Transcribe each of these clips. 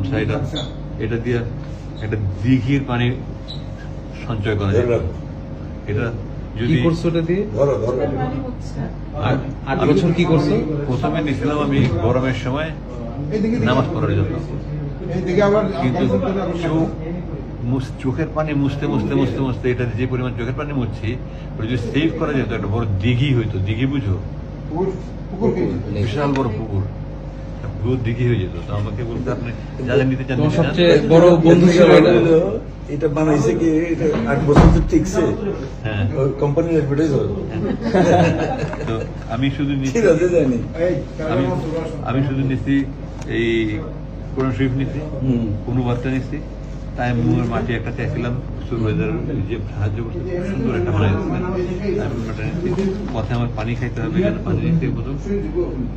গামছা এটা এটা দিয়ে একটা দিঘির পানি সঞ্চয় করা যায়। এটা যদি করছ ওটা দিয়ে? ধরো ধরো। আট বছর কি করছ? প্রথমে নিয়েছিলাম আমি গরমের সময় নামাজ পড়ার জন্য। কিন্তু চোখ মুছ- চোখের পানি মুছতে মুছতে মুছতে মুছতে এটা যে পরিমাণ চোখের পানি মুছছি ওটা যদি সেভ করা যেত একটা বড় দিঘি হইতো। দিঘি বুঝো? বিশাল বড় পুকুর। পুরো দিঘি হয়ে যেত। তো আমাকে বলতে আপনি নিতে চান সবচেয়ে বড় বন্ধু ছিল এটা বানাইছে কি আট বছর তো টিকছে। হ্যাঁ। কোম্পানির অ্যাডভার্টাইজ হবে তো আমি শুধু নিচ্ছি ঠিক আছে জানি। এই, আমি আমি শুধু নিচ্ছি এই কোরআন শরীফ নিচ্ছি হুম। অনুবাদটা নিচ্ছি। তাই মুয়ের মাটি একটা চাইছিলাম সুরবাজার যে সাহায্য করছে খুব সুন্দর একটা বানাই পথে আমার পানি খাইতে হবে এখানে পানি নিতে বোধ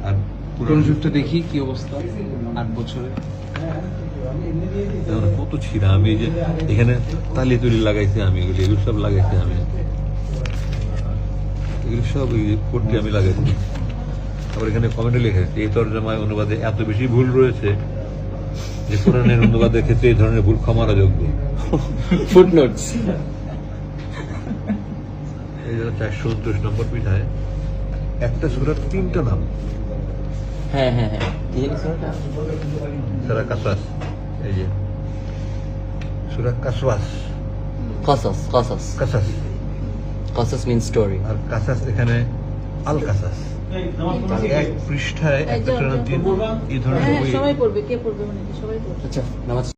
আর কোরআন দেখি কি অবস্থা আট বছরে। কত ছিঁড়া আমি এই যে এখানে তালি তুলি লাগাইছি আমি এগুলি এগুলো সব লাগাইছি আমি। এগুলো সব করতে আমি লাগাইছি। আবার এখানে কমেন্টে লিখে আছে, এই তর্জমায় অনুবাদে এত বেশি ভুল রয়েছে যে কোরআনের অনুবাদের ক্ষেত্রে এই ধরনের ভুল ক্ষমার যোগ্য ফুটনোটস এই জন্য চারশো উনত্রিশ নম্বর পিঠায় একটা সুরার তিনটা নাম। হ্যাঁ হ্যাঁ হ্যাঁ। কি জানি কাসাস এই যে। সুরা কাসওয়াস কাসাস কাসাস কাসাস কাসাস মিন স্টোরি আর কাসাস এখানে আল কাসাস এক পৃষ্ঠায় একটা এই ধরনের হ্যাঁ বই। সবাই পড়বে। কে পড়বে মানে? সবাই পড়বে। আচ্ছা নামাজ